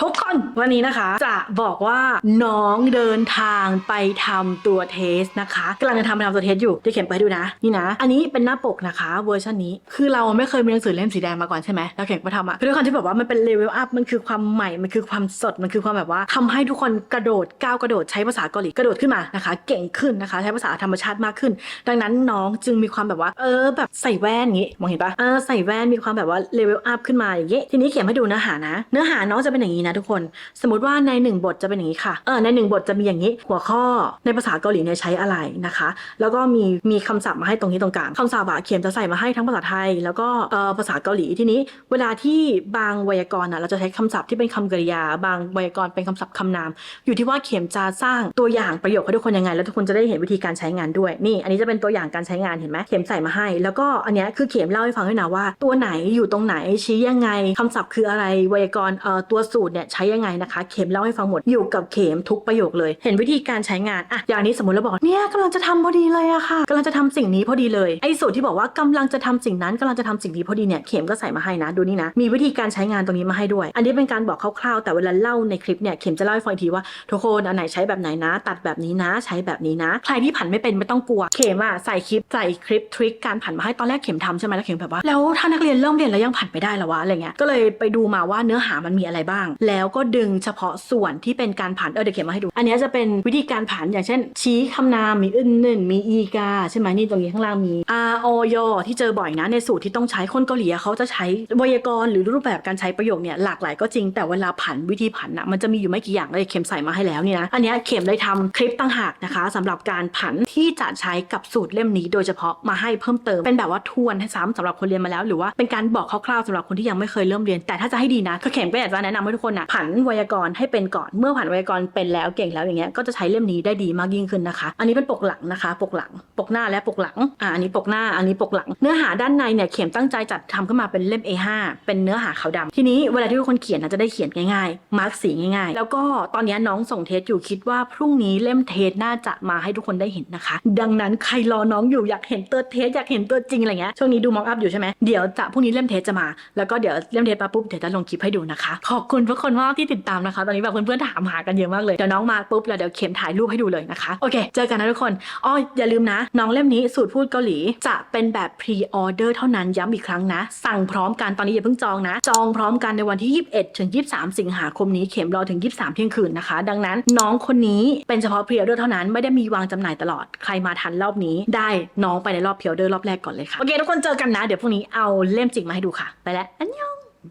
ทุกคนวันนี้นะคะ จะบอกว่าน้องเดินทางไปทำตัวเทสนะคะกำลังจะทำไปทำตัวเทสอยู่จะเขียนไปให้ดูนะ นี่นะ อันนี้เป็นหน้าปกนะคะเวอร์ชันนี้ คือเราไม่เคยมีหนังสือเล่มสีแดงมาก่อนใช่ไหมแล้วเขียนไปทำอะคือด้วยความที่แบบว่ามันเป็นเลเวลอัพมันคือความใหม่มันคือความสดมันคือความแบบว่าทำให้ทุกคนกระโดดก้าวกระโดดใช้ภาษาเกาหลีกระโดดขึ้นมานะคะ เก่งขึ้นนะคะ ใช้ภาษาธรรมชาติมากขึ้น ดังนั้นน้องจึงมีความแบบว่า เออ แบบใส่แว่นอย่างงี้มองเห็นปะเออใส่แว่นมีความแบบว่าเลเวลอัพขึ้นมาอย่างงี้ทีนี้เขียนให้ดูเนื้อหานะ เนื้อหาน้องจะเป็นอย่างนี้นะทุกคน สมมติว่าในหนึ่งบทจะเป็นอย่างนี้ค่ะ เออในหนึ่งบทจะมีอย่างนี้หัวข้อในภาษาเกาหลีเนี่ยใช้อะไรนะคะ แล้วก็มีมีคำศัพท์มาให้ตรงนี้ตรงกลางคำศัพท์อะเขียนจะใส่มาให้ทั้งภาษาไทย แล้วก็เออภาษาเกาหลีทีนี้ เวลาที่บางไวยากรณ์อะเราจะใช้คำศัพท์ที่เป็นคำกริยา บางไวยากรณ์เป็นคำศัพท์คำนาม อยู่ที่ว่าเข็มจะสร้างตัวอย่างประโยคให้ทุกคนยังไง แล้วทุกคนจะได้เห็นวิธีการใช้งานด้วยนี่ อันนี้จะเป็นตัวอย่างการใช้งานเห็นไหมเข็มใส่มาให้ แล้วก็อันเนี้ยคือเข็มเล่าให้ฟังด้วยนะว่า ตัวไหนอยู่ตรงไหนชี้ยังไงคำศัพท์คืออะไรไวยากรณ์เอ่อตัวสูตรเนี่ยใช้ยังไงนะคะ เข็มเล่าให้ฟังหมดอยู่กับเข็มทุกประโยคเลย เห็นวิธีการใช้งานอะอย่างนี้สมมติเราบอกเนี่ยกำลังจะทำพอดีเลยอะค่ะกำลังจะทำสิ่งนี้พอดีเลยไอ้สูตรที่บอกว่ากำลังจะทำสิ่งนั้นกำลังจะทำสิ่งนี้พอดีเนี่ยเข็มก็ใส่มาให้นะดูนี่นะมีวิธีการใช้งานตรงนี้มาให้ด้วย อันนี้เป็นการบอกคร่าวๆแต่เวลาเล่าในคลิปเนี่ยเข็มจะเล่าให้ฟังอีกทีว่าทุกคนอันไหนใช้แบบไหนนะ ตัดแบบนี้นะ ใช้แบบนี้นะ ใครที่ผันไม่เป็นไม่ต้องกลัวเข็มอะใส่คลิปใส่คลิปทริคการผันมาให้ตอนแรกเข็มทำใช่ไหมแล้วเข็มแบบว่าแล้วถ้านักเรียนเริ่มเรียนแล้วยังผันไม่ได้หรอวะอะไรเงี้ยก็เลยไปดูมาว่าเนื้อหามันมีอะไรบ้างแล้วก็ดึงเฉพาะส่วนที่เป็นการผันเออเดี๋ยวเข็มมาให้ดู อันนี้จะเป็นวิธีการผันอย่างเช่น ชี้คำนามมีอึนหนึ่งมีอีกาใช่ไหมนี่ตรงนี้ข้างล่างมี r o y ที่เจอบ่อยนะในสูตรที่ต้องใช้คนเกาหลีเขาจะใช้ไวยากรณ์หรือรูปแบบการใช้ประโยคเนี่ยหลากหลายก็จริงแต่เวลาผันวิธีผันอะมันจะมีอยู่ไม่กี่อย่างเลยเข็มใส่มาให้แล้วเนี่ยนะอันนี้เข็มเลยทำคลิปต่างหากนะคะสำหรับการผันที่จะใช้กับสูตรเล่มนี้โดยเฉพาะมาให้เพิ่มเติมเป็นแบบว่าทวนให้ซ้ำสำหรับคนเรียนมาแล้ว หรือว่าเป็นการบอกคร่าวๆสำหรับคนที่ยังไม่เคยเริ่มเรียน แต่ถ้าจะให้ดีนะก็เข็มก็อยากจะแนะนำให้ทุกคนนะผันไวยากรณ์ให้เป็นก่อน เมื่อผันไวยากรณ์เป็นแล้วเก่งแล้วอย่างเงี้ยก็จะใช้เล่มนี้ได้ดีมากยิ่งขึ้นนะคะ อันนี้เป็นปกหลังนะคะ ปกหลังปกหน้าและปกหลัง อ่า อันนี้ปกหน้า อันนี้ปกหลัง เนื้อหาด้านในเนี่ยเข็มตั้งใจจัดทำขึ้นมาเป็นเล่ม A5 เป็นเนื้อหาขาวดำทีนี้เวลาที่ทุกคนเขียนนะจะได้เขียนง่ายๆ มาร์กสีง่ายๆ แล้วก็ตอนนี้น้องส่งเทสอยู่คิดว่าพรุ่งนี้เล่มเทสน่าจะมาให้ทุกคนได้เห็นนะคะ ดังนั้นใครรอน้องอยู่อยากเห็นตัวเทสอยากเห็นตัวจริงอะไรเงี้ย ช่วงนี้ดูมองอัพอยู่ใช่ไหมเดี๋ยวจะพรุ่งนี้เล่มเทสจะมา แล้วก็เดี๋ยวเล่มเทสมาปุ๊บเดี๋ยวจะลงคลิปให้ดูนะคะ ขอบคุณทุกคนมากที่ติดตามนะคะ ตอนนี้แบบเพื่อนๆถามหากันเยอะมากเลย เดี๋ยวน้องมาปุ๊บแล้วเดี๋ยวเข็มถ่ายรูปให้ดูเลยนะคะ โอเค เจอกันนะทุกคนอ้ออย่าลืมนะน้องเล่มนี้สูตรพูดเกาหลี จะเป็นแบบพรีออเดอร์เท่านั้นย้ำอีกครั้งนะ สั่งพร้อมกันตอนนี้อย่าเพิ่งจองนะ จองพร้อมกันในวันที่ 21 ถึง 23 สิงหาคมนี้เข็มรอถึง 23 เที่ยงคืนนะคะ ดังนั้นน้องคนนี้เป็นเฉพาะพรีออเดอร์เท่านั้นไม่ได้มีวางจำหน่ายตลอดใครมาทันรอบนี้ ได้น้องไปในรอบพรีออเดอร์รอบแรกก่อนเลยค่ะโอเคทุกคนเจอกันนะเดี๋ยวพรุ่งนี้เอาเล่มจริงมาให้ดูค่ะ ไปแล้วอันยอง